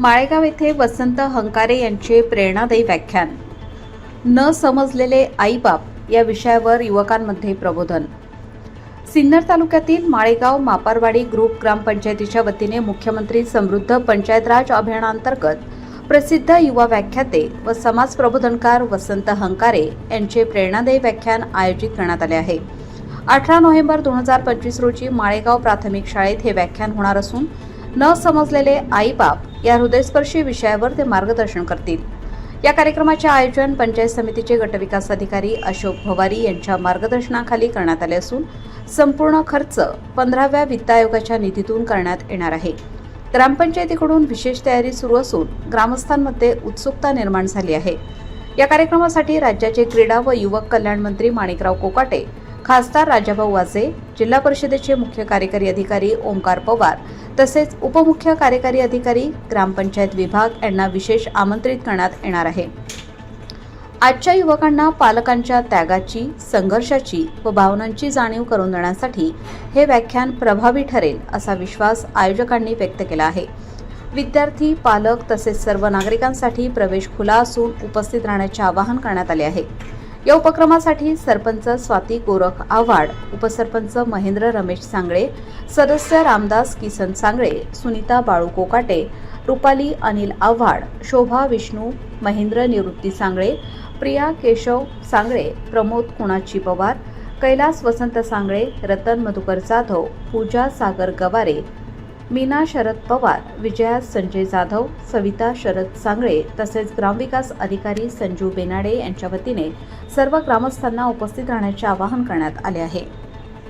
माळेगाव येथे वसंत हंकारे यांचे प्रेरणादायी व्याख्यान. न समजलेले आईबाप या विषयावर युवकांमध्ये प्रबोधन. सिन्नर तालुक्यातील माळेगाव मापारवाडी ग्रुप ग्रामपंचायतीच्या वतीने मुख्यमंत्री समृद्ध पंचायत राज अभियानांतर्गत प्रसिद्ध युवा व्याख्याते व समाज प्रबोधनकार वसंत हंकारे यांचे प्रेरणादायी व्याख्यान आयोजित करण्यात आले आहे. अठरा नोव्हेंबर दोन हजार पंचवीस रोजी माळेगाव प्राथमिक शाळेत हे व्याख्यान होणार असून न समजलेले आईबाप या हृदयस्पर्शी विषयावर ते मार्गदर्शन करतील. या कार्यक्रमाचे आयोजन पंचायत समितीचे गटविकास अधिकारी अशोक भवारी यांच्या मार्गदर्शनाखाली करण्यात आले असून संपूर्ण खर्च पंधराव्या वित्त आयोगाच्या निधीतून करण्यात येणार आहे. ग्रामपंचायतीकडून विशेष तयारी सुरू असून ग्रामस्थांमध्ये उत्सुकता निर्माण झाली आहे. या कार्यक्रमासाठी राज्याचे क्रीडा व युवक कल्याण मंत्री माणिकराव कोकाटे खासदार राजाभाऊ वाजे जिल्हा परिषदेचे मुख्य कार्यकारी अधिकारी ओंकार पवार तसेच उपमुख्य कार्यकारी अधिकारी ग्रामपंचायत विभाग यांना विशेष आमंत्रित करण्यात येणार आहे. आजच्या युवकांना पालकांच्या त्यागाची संघर्षाची व भावनांची जाणीव करून देण्यासाठी हे व्याख्यान प्रभावी ठरेल असा विश्वास आयोजकांनी व्यक्त केला आहे. विद्यार्थी पालक तसेच सर्व नागरिकांसाठी प्रवेश खुला असून उपस्थित राहण्याचे आवाहन करण्यात आले आहे. या उपक्रमासाठी सरपंच स्वाती गोरख आव्हाड उपसरपंच महेंद्र रमेश सांगळे सदस्य रामदास किसन सांगळे सुनीता बाळू कोकाटे रुपाली अनिल आव्हाड शोभा विष्णू महेंद्र निवृत्ती सांगळे प्रिया केशव सांगळे प्रमोद कुणाची पवार कैलास वसंत सांगळे रतन मधुकर जाधव पूजा सागर गवारे मीना शरद पवार विजया संजय जाधव सविता शरद सांगळे तसेच ग्रामविकास अधिकारी संजू बेनाडे यांच्या वतीने सर्व ग्रामस्थांना उपस्थित राहण्याचे आवाहन करण्यात आले आहे.